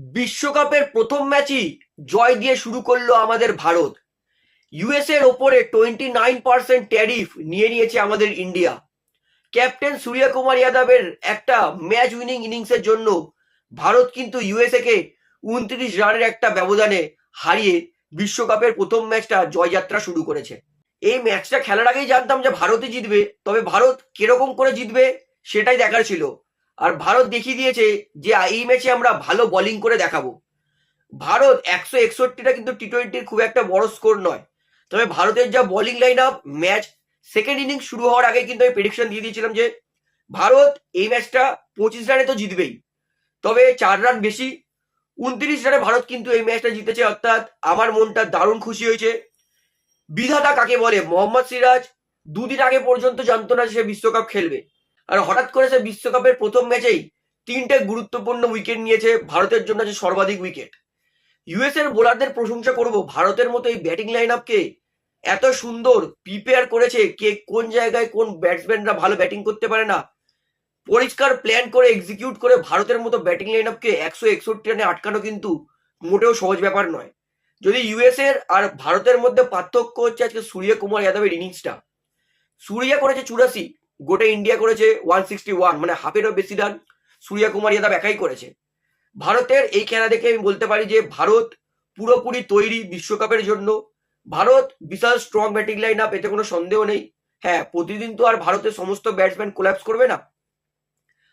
বিশ্বকাপের প্রথম ম্যাচই জয় দিয়ে শুরু করল আমাদের ভারত। ইউএস এর ওপরে টোয়েন্টি নাইন পার্সেন্ট ট্যারিফ নিয়ে নিয়েছে আমাদের ইন্ডিয়া। ক্যাপ্টেন সূর্য কুমার যাদবের একটা ম্যাচ উইনিং ইনিংসের জন্য ভারত কিন্তু ইউএসএ কে উনত্রিশ রানের একটা ব্যবধানে হারিয়ে বিশ্বকাপের প্রথম ম্যাচটা জয়যাত্রা শুরু করেছে। এই ম্যাচটা খেলার আগেই জানতাম যে ভারতই জিতবে, তবে ভারত কীরকম করে জিতবে সেটাই দেখার ছিল। আর ভারত দেখিয়ে দিয়েছে যে এই ম্যাচে আমরা ভালো বোলিং করে দেখাবো। ভারত একশো একষট্টিটা কিন্তু টি টোয়েন্টির খুব একটা বড় স্কোর নয়। তবে ভারতের যা bowling line up match second innings শুরু হওয়ার আগে কিন্তু আমি প্রেডিকশন দিয়ে দিয়েছিলাম যে, ভারত এই ম্যাচটা পঁচিশ রানে তো জিতবেই। তবে চার রান বেশি, উনত্রিশ রানে ভারত কিন্তু এই ম্যাচটা জিতেছে, অর্থাৎ আমার মনটা দারুণ খুশি হয়েছে। বিধাতা কাকে বলে? মোহাম্মদ সিরাজ দুদিন আগে পর্যন্ত জানতো না সে বিশ্বকাপ খেলবে। আর হঠাৎ করে সে বিশ্বকাপের প্রথম ম্যাচেই তিনটে গুরুত্বপূর্ণ উইকেট নিয়েছে, ভারতের জন্য আছে সর্বাধিক উইকেট ইউএস এর বোলারদের প্রশংসা করব, ভারতের মতো এই ব্যাটিং লাইন আপকে এত সুন্দর প্রিপেয়ার করেছে কে কোন জায়গায় কোন ব্যাটসম্যানরা ভালো ব্যাটিং করতে পারে না। পরিষ্কার প্ল্যান করে এক্সিকিউট করে ভারতের মতো ব্যাটিং লাইন আপকে একশো একষট্টি রানে আটকানো কিন্তু মোটেও সহজ ব্যাপার নয়। যদি ইউএস এর আর ভারতের মধ্যে পার্থক্য হচ্ছে আজকে সূর্য কুমার যাদবের ইনিংসটা সূর্যা করেছে চুরাশি গোটা ইন্ডিয়া করেছে ওয়ান সিক্সটি ওয়ান মানে হাফেরও বেশি রান সূর্য কুমার যাদব একাই করেছে। ভারতের এই খেলা দেখে আমি বলতে পারি যে, ভারত পুরোপুরি তৈরি বিশ্বকাপের জন্য। ভারত বিশাল স্ট্রং ব্যাটিং লাইন আপ এতে কোনো সন্দেহ নেই। হ্যাঁ প্রতিদিন তো আর ভারতের সমস্ত ব্যাটসম্যান কোল্যাপস করবে না।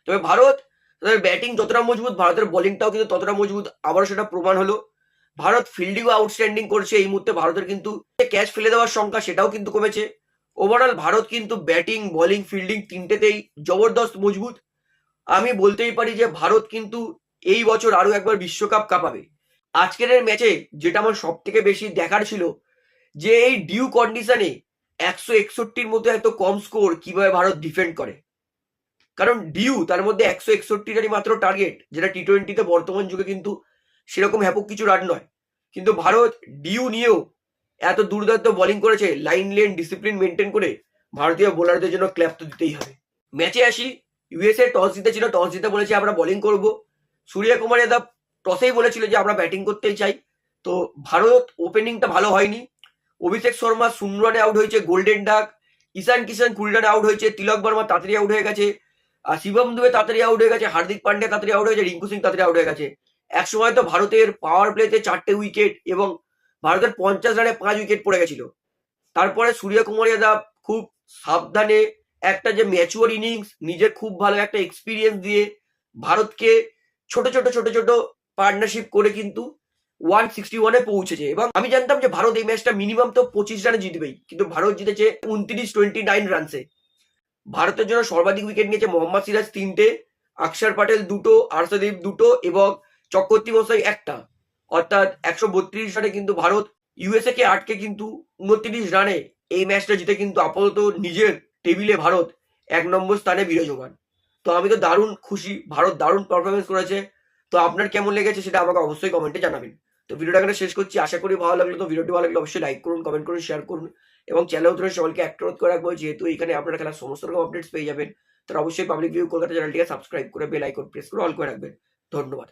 তবে ভারত, তাদের ব্যাটিং যতটা মজবুত, ভারতের বোলিংটাও কিন্তু ততটা মজবুত আবারও সেটা প্রমাণ হলো। ভারত ফিল্ডিংও আউটস্ট্যান্ডিং করছে, এই মুহূর্তে ভারতের কিন্তু ক্যাচ ফেলে দেওয়ার সংখ্যা, সেটাও কিন্তু কমেছে। ওভারঅল ভারত কিন্তু ব্যাটিং বোলিং ফিল্ডিং তিনটেতেই জবরদস্ত মজবুত। আমি বলতেই পারি যে, ভারত কিন্তু এই বছর আরও একবার বিশ্বকাপ কাঁপাবে। আজকের ম্যাচে যেটা আমার সব থেকে বেশি দেখার ছিল, যে এই ডিউ কন্ডিশনে একশো একষট্টির মতো এত কম স্কোর কীভাবে ভারত ডিফেন্ড করে? কারণ ডিউ তার মধ্যে একশো একষট্টিটারই মাত্র টার্গেট যেটা টি টোয়েন্টিতে বর্তমান যুগে কিন্তু সেরকম হ্যাপক কিছু রান নয়। কিন্তু ভারত ডিউ নিয়েও এত দুর্দান্ত বোলিং করেছে লাইন লেন ডিসিপ্লিন মেনটেন করে ভারতীয় বোলারদের জন্য ক্ল্যাপ তো দিতেই হবে। ম্যাচে আসি ইউএসএ টস জিতেছিল টস জিতে বলেছে আমরা বোলিং করব। সূর্য কুমার যাদব টসেই বলেছিল যে আমরা ব্যাটিং করতেই চাই। তো ভারত ওপেনিংটা ভালো হয়নি। অভিষেক শর্মা শূন্য রানে আউট হয়েছে গোল্ডেন ডাক ঈশান কিষান কুড়ি রানে আউট হয়েছে, তিলক বর্মা তাড়াতাড়ি আউট হয়ে গেছে, আর শিবম দুবে তাড়াতাড়ি আউট হয়ে গেছে, হার্দিক পান্ডে তাড়াতাড়ি আউট হয়েছে রিঙ্কু সিং তাড়াতাড়ি আউট হয়ে গেছে। এক সময় তো ভারতের পাওয়ার প্লেতে চারটে উইকেট এবং ভারতের পঞ্চাশ রানে পাঁচ উইকেট পড়ে গেছিল। তারপরে সূর্য কুমার যাদব খুব সাবধানে একটা যে ম্যাচুয়ার ইনিংস নিজের খুব ভালো একটা এক্সপিরিয়েন্স দিয়ে ভারতকে ছোট ছোট ছোট ছোট পার্টনারশিপ করে কিন্তু ওয়ান সিক্সটি ওয়ানে পৌঁছেছে। এবং আমি জানতাম যে ভারত এই ম্যাচটা মিনিমাম তো পঁচিশ রানে জিতবেই, কিন্তু ভারত জিতেছে উনত্রিশ টোয়েন্টি নাইন রানসে ভারতের জন্য সর্বাধিক উইকেট নিয়েছে মোহাম্মদ সিরাজ তিনটে, অক্ষর প্যাটেল দুটো, আর্শদীপ দুটো এবং চক্রবর্তী মশাই একটা। অর্থাৎ একশো বত্রিশ রানে কিন্তু ভারত ইউএসএ কে আটকে কিন্তু উনত্রিশ রানে এই ম্যাচটা জিতে কিন্তু আপাতত নিজের টেবিলে ভারত এক নম্বর স্থানে বিরাজমান। তো আমি তো দারুণ খুশি, ভারত দারুণ পারফরমেন্স করেছে। তো আপনার কেমন লেগেছে সেটা আমাকে অবশ্যই কমেন্টে জানাবেন। তো ভিডিওটা এখানে শেষ করছি, আশা করি ভালো লাগল। তো ভিডিওটি ভালো লাগলে অবশ্যই লাইক করুন কমেন্ট করুন শেয়ার করুন এবং চ্যানেল উত্তরে সবাইকে একটা করে রাখব, যেহেতু এখানে আপনারা খেলার সমস্ত রকম আপডেটস পেয়ে যাবেন তারা অবশ্যই পাবলিক ভিউ কলকাতা চ্যানেলটিকে সাবস্ক্রাইব করে বেল আইকন প্রেস করে অল করে রাখবেন। ধন্যবাদ।